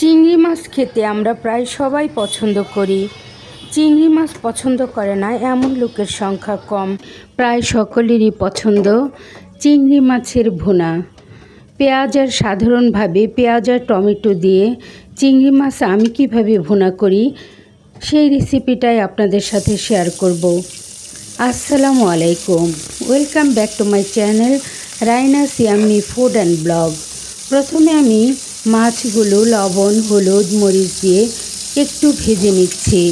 চিংড়ি মাছ খেতে আমরা প্রায় সবাই পছন্দ করি। চিংড়ি মাছ পছন্দ করে না, এমন লোকের সংখ্যা কম। প্রায় সকলেরই পছন্দ চিংড়ি মাছের ভুনা। পেঁয়াজ আর সাধারণভাবে পেঁয়াজ আর টমেটো দিয়ে চিংড়ি মাছ আমি কীভাবে ভুনা করি, সেই রেসিপিটাই আপনাদের সাথে শেয়ার করব। আসসালামু আলাইকুম। Welcome back to my channel Raina Siyami food and blog. প্রথমে আমি মাছগুলো লবণ, হলুদ, মরিচ দিয়ে একটু ভেজে নিচ্ছি।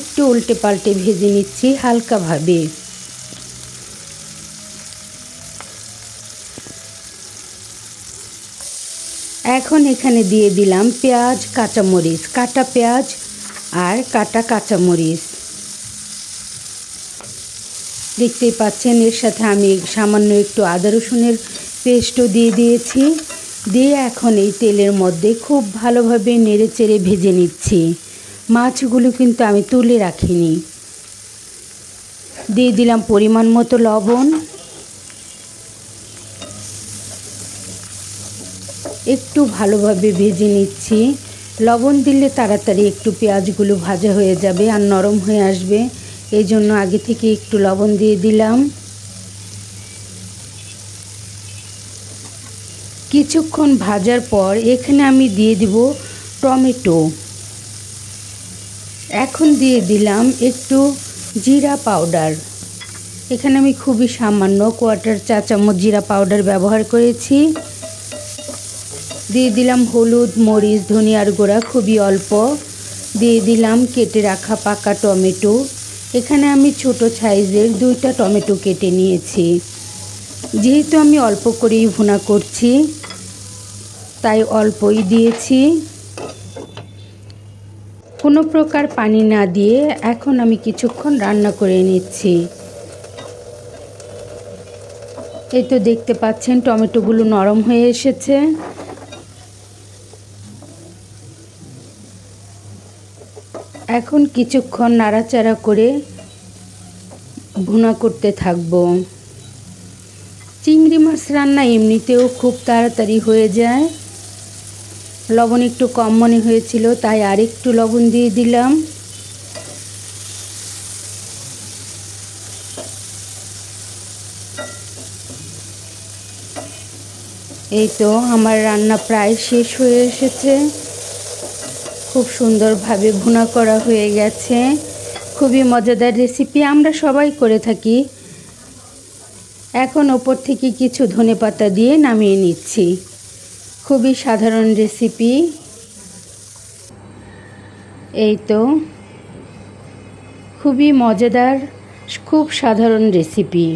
একটু উল্টে পাল্টে ভেজে নিচ্ছি হালকাভাবে। এখন এখানে দিয়ে দিলাম পেঁয়াজ, কাঁচামরিচ, কাটা পেঁয়াজ আর কাটা কাঁচামরিচ। দেখতেই পাচ্ছেন, এর সাথে আমি সামান্য একটু আদা রসুনের পেস্টও দিয়ে দিয়েছি। দিয়ে এখন এই তেলের মধ্যে খুব ভালোভাবে নেড়ে চেড়ে ভেজে নিচ্ছি। মাছগুলো কিন্তু আমি তুলে রাখিনি। দিয়ে দিলাম পরিমাণ মতো লবণ। একটু ভালোভাবে ভেজে নিচ্ছি। লবণ দিলে তাড়াতাড়ি একটু পেঁয়াজগুলো ভাজা হয়ে যাবে আর নরম হয়ে আসবে। এই জন্য আগে থেকে একটু লবণ দিয়ে দিলাম। কিছুক্ষণ ভাজার পর এখানে আমি দিয়ে দিব টমেটো। এখন দিয়ে দিলাম একটু জিরা পাউডার। এখানে আমি খুবই সামান্য কোয়ার্টার চা চামচ জিরা পাউডার ব্যবহার করেছি। দিয়ে দিলাম হলুদ, মরিচ, ধনিয়ার গুঁড়া, খুবই অল্প। দিয়ে দিলাম কেটে রাখা পাকা টমেটো। এখানে আমি ছোট সাইজের দুইটা টমেটো কেটে নিয়েছি। যেহেতু আমি অল্প করেই ভুনা করছি, তাই অল্পই দিয়েছি। কোনো প্রকার পানি না দিয়ে এখন আমি কিছুক্ষণ রান্না করে নিচ্ছি। এই তো দেখতে পাচ্ছেন, টমেটোগুলো নরম হয়ে এসেছে। এখন কিছুক্ষণ নাড়াচাড়া করে ভুনা করতে থাকব। চিংড়ি মাছ রান্না এমনিতেও খুব তাড়াতাড়ি হয়ে যায়। লবণ একটু কম মনে হয়েছিল, তাই আর একটু লবণ দিয়ে দিলাম। এই তো, আমার রান্না প্রায় শেষ হয়ে এসেছে। খুব সুন্দরভাবে ভুনা করা হয়ে গেছে। খুবই মজাদার রেসিপি আমরা সবাই করে থাকি। এখন ওপর থেকে কিছু ধনে পাতা দিয়ে নামিয়ে নিচ্ছি। খুবই সাধারণ রেসিপি এই তো, খুবই মজাদার, খুব সাধারণ রেসিপি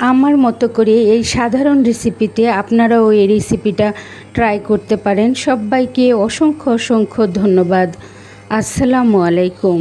আমার মতো করে এই সাধারণ রেসিপিতে আপনারাও এই রেসিপিটা ট্রাই করতে পারেন। সবাইকে অসংখ্য অসংখ্য ধন্যবাদ। আসসালামু আলাইকুম।